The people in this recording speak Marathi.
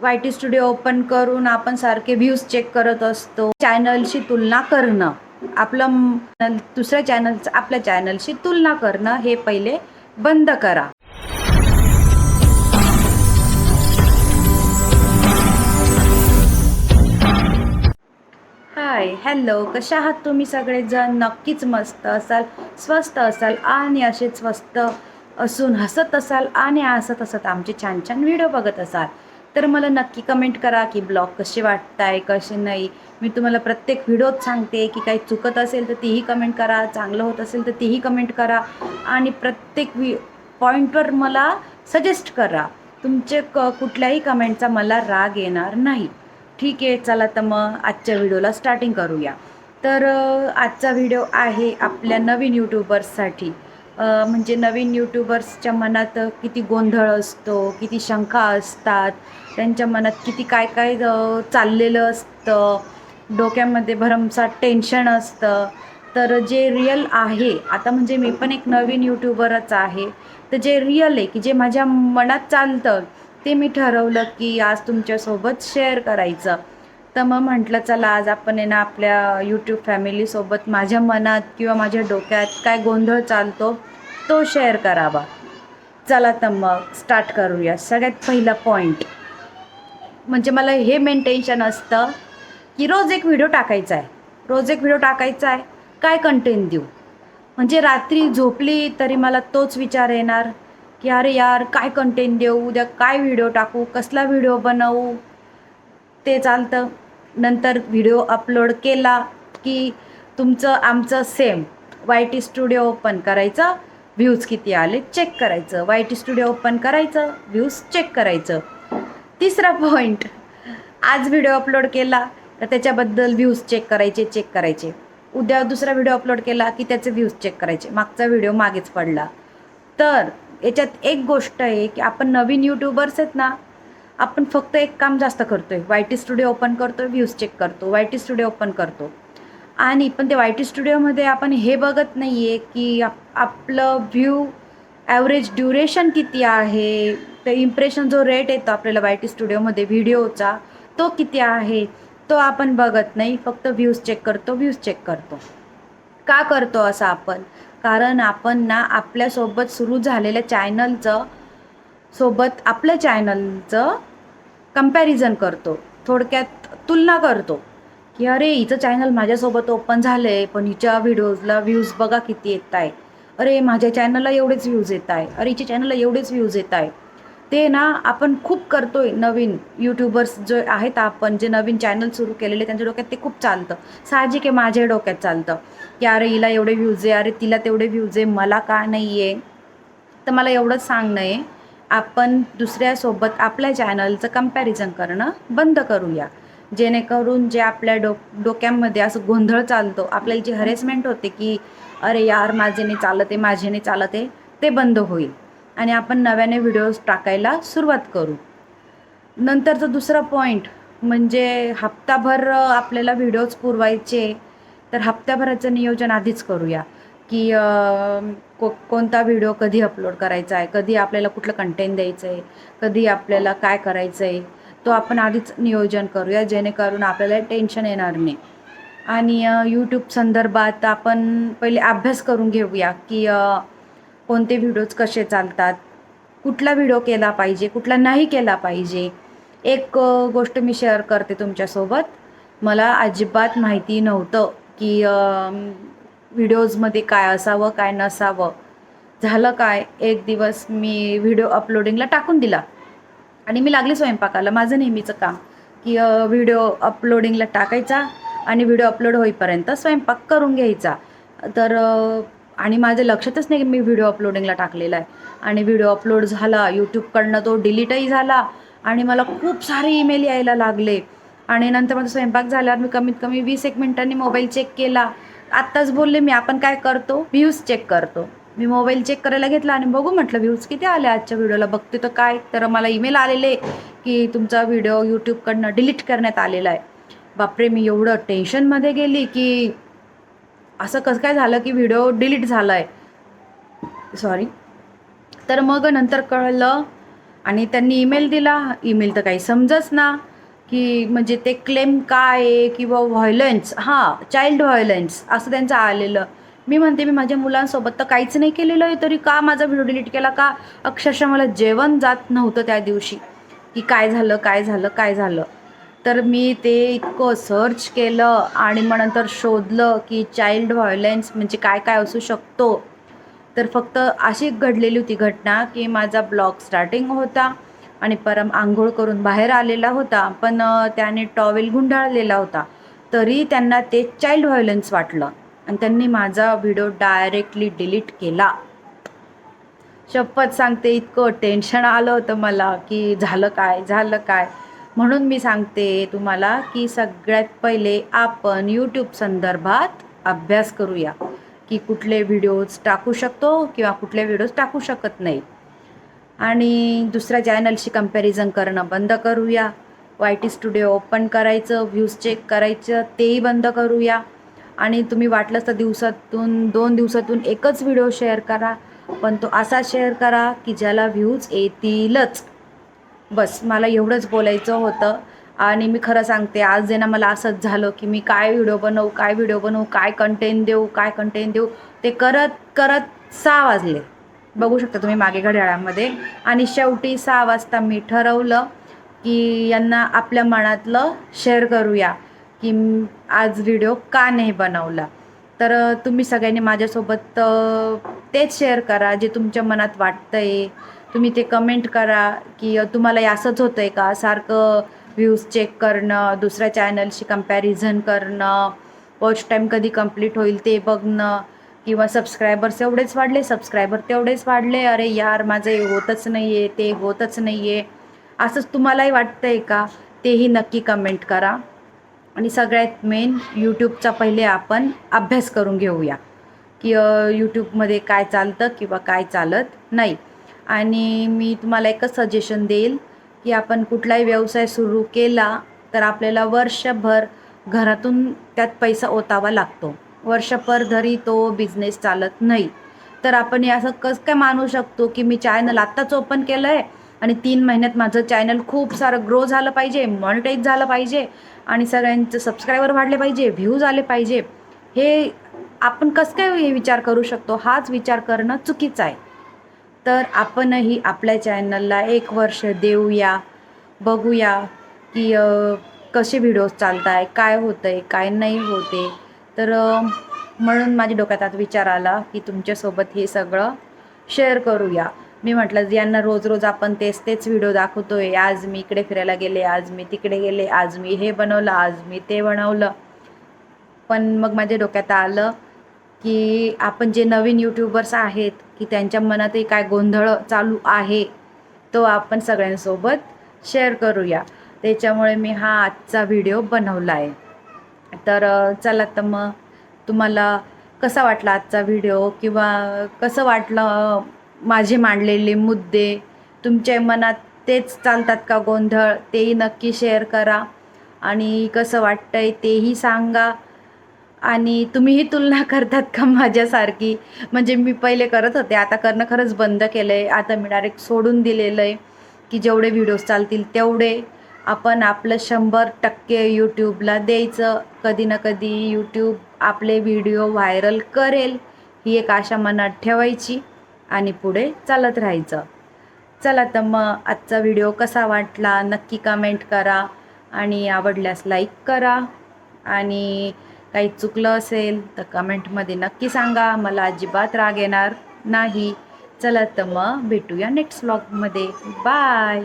वाय टी स्टुडिओ ओपन करून आपण सारखे व्ह्यूज चेक करत असतो. चॅनलशी तुलना करणं. आपलं दुसऱ्या चॅनलचं आपल्या चॅनलशी तुलना करणं हे पहिले बंद करा. हाय हॅलो कशा आहात तुम्ही सगळेजण? नक्कीच मस्त असाल स्वस्त असाल आणि असे स्वस्त असून हसत असाल आणि हसत हसत आमचे छान छान व्हिडिओ बघत असाल. तर मला नक्की कमेंट करा की ब्लॉग कसे वाटत आहे कसे नाही. मी तुम्हाला प्रत्येक व्हिडिओत सांगते की काही चुकत असेल तर तीही कमेंट करा चांगलं होत असेल तर तीही कमेंट करा. आणि प्रत्येक वि पॉईंटवर मला सजेस्ट करा. तुमचे क कुठल्याही कमेंटचा मला राग येणार नाही. ठीक आहे चला तर मग आजच्या व्हिडिओला स्टार्टिंग करूया. तर आजचा व्हिडिओ आहे आपल्या नवीन यूट्यूबर्ससाठी म्हणजे नवीन यूट्यूबर्सच्या मनात किती गोंधळ असतो किती शंका असतात त्यांच्या मनात किती काय काय चाललेलं असतं डोक्यामध्ये भरमसाठ टेन्शन असतं. तर जे रिअल आहे आता म्हणजे मी पण एक नवीन यूट्यूबरच आहे तर जे रिअल आहे की जे माझ्या मनात चालतं ते मी ठरवलं की आज तुमच्यासोबत शेअर करायचं. तर मग म्हटलं चला आज आपण आहे ना आपल्या यूट्यूब फॅमिलीसोबत माझ्या मनात किंवा माझ्या डोक्यात काय गोंधळ चालतो तो शेअर करावा. चला तर मग स्टार्ट करूया. सगळ्यात पहिला पॉईंट म्हणजे मला हे मेन टेन्शन असतं की रोज एक व्हिडिओ टाकायचा आहे. रोज एक व्हिडिओ टाकायचा आहे. काय कंटेंट देऊ? म्हणजे रात्री झोपली तरी मला तोच विचार येणार की अरे यार काय कंटेंट देऊ? उद्या काय व्हिडिओ टाकू? कसला व्हिडिओ बनवू? ते चालतं. नंतर व्हिडिओ अपलोड केला की तुमचं आमचं same Y T studio open करायचं. व्ह्यूज किती आले चेक करायचं. वाय टी स्टुडिओ ओपन करायचं व्ह्यूज चेक करायचं. तिसरा पॉईंट आज व्हिडिओ अपलोड केला तर त्याच्याबद्दल व्ह्यूज चेक करायचे चेक करायचे. उद्या दुसरा व्हिडिओ अपलोड केला की त्याचे व्ह्यूज चेक करायचे. मागचा व्हिडिओ मागेच पडला. तर याच्यात एक गोष्ट आहे की आपण नवीन यूट्यूबर्स आहेत ना आपण फक्त एक काम जास्त करतो आहे वाय टी स्टुडिओ ओपन करतो व्ह्यूज चेक करतो. वाय टी स्टुडिओ ओपन करतो. आणि पण ते वाय टी स्टुडिओमध्ये आपण हे बघत नाही आहे की आप आपलं व्ह्यू ॲव्हरेज ड्युरेशन किती आहे? ते इम्प्रेशन जो रेट येतो आपल्याला वाय टी स्टुडिओमध्ये व्हिडिओचा तो किती आहे? तो आपण बघत नाही. फक्त व्ह्यूज चेक करतो व्ह्यूज चेक करतो. का करतो असं आपण? कारण आपण ना आपल्यासोबत सुरू झालेल्या चॅनलचं सोबत आपल्या चॅनलचं कंपॅरिझन करतो. थोडक्यात तुलना करतो. की अरे हिचं चॅनल माझ्यासोबत ओपन झालं आहे पण हिच्या व्हिडिओजला व्ह्यूज बघा किती येत आहे अरे माझ्या चॅनलला एवढेच व्ह्यूज येत आहे अरे हिच्या चॅनलला एवढेच व्ह्यूज येत आहे ते ना आपण खूप करतो आहे नवीन यूट्यूबर्स जे आहेत आपण जे नवीन चॅनल सुरू केलेले त्यांच्या डोक्यात ते खूप चालतं. साहजिक आहे माझ्या डोक्यात चालतं. की अरे हिला एवढे व्ह्यूज आहे अरे तिला तेवढे व्ह्यूज आहे मला का नाही आहे तर मला एवढंच सांगणं आहे आपण दुसऱ्यासोबत आपल्या चॅनलचं कंपॅरिझन करणं बंद करूया. जेणेकरून जे आपल्या डो डोक्यांमध्ये असं गोंधळ चालतो आपल्याला जी हरेसमेंट होते की अरे यार माझे नाही चालत आहे माझे नाही चालत आहे ते बंद होईल. आणि आपण नव्याने व्हिडिओज टाकायला सुरुवात करू. नंतरचं दुसरा पॉईंट म्हणजे हप्ताभर आपल्याला व्हिडिओज पुरवायचे तर हप्त्याभराचं नियोजन आधीच करूया. की को कोणता व्हिडिओ कधी अपलोड करायचा आहे कधी आपल्याला कुठलं कंटेंट द्यायचं आहे कधी आपल्याला काय करायचं आहे तो आपण आधीच नियोजन करूया जेणेकरून आपल्याला टेन्शन येणार नाही. आणि यूट्यूब संदर्भात आपण पहिले अभ्यास करून घेऊया की कोणते व्हिडिओज कसे चालतात कुठला व्हिडिओ केला पाहिजे कुठला नाही केला पाहिजे. एक गोष्ट मी शेअर करते तुमच्यासोबत. मला अजिबात माहिती नव्हतं की व्हिडिओजमध्ये काय असावं काय नसावं. झालं काय? एक दिवस मी व्हिडिओ अपलोडिंगला टाकून दिला. आणि मी लागली स्वयंपाकाला माझं नेहमीचं काम की व्हिडिओ अपलोडिंगला टाकायचा आणि व्हिडिओ अपलोड होईपर्यंत स्वयंपाक करून घ्यायचा. तर आणि माझं लक्षातच नाही की मी व्हिडिओ अपलोडिंगला टाकलेला आहे. आणि व्हिडिओ अपलोड झाला यूट्यूबकडनं तो डिलीटही झाला आणि मला खूप सारे ईमेल यायला लागले. आणि नंतर माझा स्वयंपाक झाल्यावर मी कमीत कमी वीस एक मिनिटांनी मोबाईल चेक केला. आत्ताच बोलले मी आपण काय करतो? व्ह्यूज चेक करतो. मी मोबाईल चेक करायला घेतला आणि बघू म्हटलं व्ह्यूज किती आले आजच्या व्हिडिओला बघते तर काय? तर मला ईमेल आलेले की तुमचा व्हिडिओ यूट्यूबकडनं डिलीट करण्यात आलेला आहे. बापरे मी एवढं टेन्शनमध्ये गेली की असं कसं काय झालं की व्हिडिओ डिलीट झाला आहे सॉरी तर मग नंतर कळलं आणि त्यांनी ईमेल दिला. ईमेल तर काही समजच ना की म्हणजे ते क्लेम काय आहे किंवा व्हायलन्स हां चाइल्ड व्हायलन्स असं त्यांचं आलेलं. मी म्हणते मी माझ्या मुलांसोबत तर काहीच नाही केलेलं आहे तरी का माझा व्हिडिओ डिलीट केला? का अक्षरशः मला जेवण जात नव्हतं त्या दिवशी. की काय झालं काय झालं काय झालं? तर मी ते इतकं सर्च केलं आणि मग नंतर शोधलं की चाइल्ड व्हायलन्स म्हणजे काय काय असू शकतो? तर फक्त अशी घडलेली होती घटना की माझा ब्लॉग स्टार्टिंग होता आणि परम आंघोळ करून बाहेर आलेला होता पण त्याने टॉवेल गुंडाळलेला होता. तरी त्यांना ते चाइल्ड व्हायलन्स वाटलं. आणि त्यांनी माझा व्हिडिओ डायरेक्टली डिलीट केला. शपथ सांगते इतकं टेन्शन आलं होतं मला की झालं काय झालं काय? म्हणून मी सांगते तुम्हाला की सगळ्यात पहिले आपण यूट्यूब संदर्भात अभ्यास करूया की कुठले व्हिडिओज टाकू शकतो किंवा कुठले व्हिडिओज टाकू शकत नाही. आणि दुसऱ्या चॅनलशी कंपॅरिझन करणं बंद करूया. वाय टी स्टुडिओ ओपन करायचं व्ह्यूज चेक करायचं तेही बंद करूया. आणि तुम्ही वाटलंच तर दिवसातून दोन दिवसातून एकच व्हिडिओ शेअर करा. पण तो असा शेअर करा की ज्याला व्ह्यूज येतीलच. बस मला एवढंच बोलायचं होतं. आणि मी खरं सांगते आज जे ना मला असंच झालं की मी काय व्हिडिओ बनवू काय व्हिडिओ बनवू काय कंटेंट देऊ काय कंटेंट देऊ ते करत करत सहा वाजले. बघू शकता तुम्ही मागे घड्याळामध्ये. आणि शेवटी सहा वाजता मी ठरवलं की यांना आपल्या मनातलं शेअर करूया. की आज व्हिडिओ का नाही बनवला? तर तुम्ही सगळ्यांनी माझ्यासोबत तेच शेअर करा जे तुमच्या मनात वाटतं आहे तुम्ही ते कमेंट करा की तुम्हाला असंच होतं आहे का? सारखं व्ह्यूज चेक करणं दुसऱ्या चॅनलशी कंपॅरिझन करणं वॉच टाईम कधी कंप्लीट होईल ते बघणं किंवा सबस्क्रायबर्स एवढेच वाढले सबस्क्रायबर तेवढेच वाढले अरे यार माझं हे होतच नाही आहे ते होतच नाही आहे असंच तुम्हालाही वाटतं आहे का? तेही नक्की कमेंट करा. आणि सगळ्यात मेन यूट्यूबचा पहिले आपण अभ्यास करून घेऊया. की यूट्यूबमध्ये काय चालतं किंवा काय चालत नाही. आणि मी तुम्हाला एकच सजेशन देईल की आपण कुठलाही व्यवसाय सुरू केला तर आपल्याला वर्षभर घरातून त्यात पैसा ओतावा लागतो. वर्षभर धरी तो बिझनेस चालत नाही तर आपण हे असं कसं काय मानू शकतो की मी चॅनल आत्ताच ओपन केलं आहे आणि तीन महिन्यात माझं चॅनल खूप सारं ग्रो झालं पाहिजे मॉनिटाईज झालं पाहिजे आणि सगळ्यांचं सबस्क्रायबर वाढले पाहिजे व्ह्यूज आले पाहिजे. हे आपण कसं काय हे विचार करू शकतो? हाच विचार करणं चुकीचं आहे. तर आपणही आपल्या चॅनलला एक वर्ष देऊया बघूया की कसे व्हिडिओज चालत आहे काय होतं आहे काय नाही होते. तर म्हणून माझ्या डोक्यात आता विचार आला की तुमच्यासोबत हे सगळं शेअर करूया. मी म्हटलं यांना रोज रोज आपण तेच तेच व्हिडिओ दाखवतोय. आज मी इकडे फिरायला गेले आज मी तिकडे गेले आज मी हे बनवलं आज मी ते बनवलं. पण मग माझ्या डोक्यात आलं की आपण जे नवीन यूट्यूबर्स आहेत की त्यांच्या मनातही काय गोंधळ चालू आहे तो आपण सगळ्यांसोबत शेअर करूया. त्याच्यामुळे मी हा आजचा व्हिडिओ बनवला आहे तर चला तर मग तुम्हाला कसा वाटला आजचा व्हिडिओ किंवा कसं वाटलं माझे मांडलेले मुद्दे तुमच्या मनात तेच चालतात का गोंधळ तेही नक्की शेअर करा. आणि कसं वाटतंय तेही सांगा. आणि तुम्हीही तुलना करतात का माझ्यासारखी? म्हणजे मी पहिले करत होते आता करणं खरंच बंद केलं आहे आता मी डायरेक्ट सोडून दिलेलं आहे की जेवढे व्हिडिओज चालतील तेवढे आपण आपलं शंभर टक्के यूट्यूबला द्यायचं. कधी ना कधी यूट्यूब आपले व्हिडिओ व्हायरल करेल ही एक आशा मनात ठेवायची. आणि पुढे चालत राहायचं. चला तर मग आजचा व्हिडिओ कसा वाटला नक्की कमेंट करा आणि आवडल्यास लाईक करा. आणि काही चुकलं असेल तर कमेंटमध्ये नक्की सांगा. मला अजिबात राग येणार नाही. चला तर मग भेटूया नेक्स्ट व्लॉगमध्ये बाय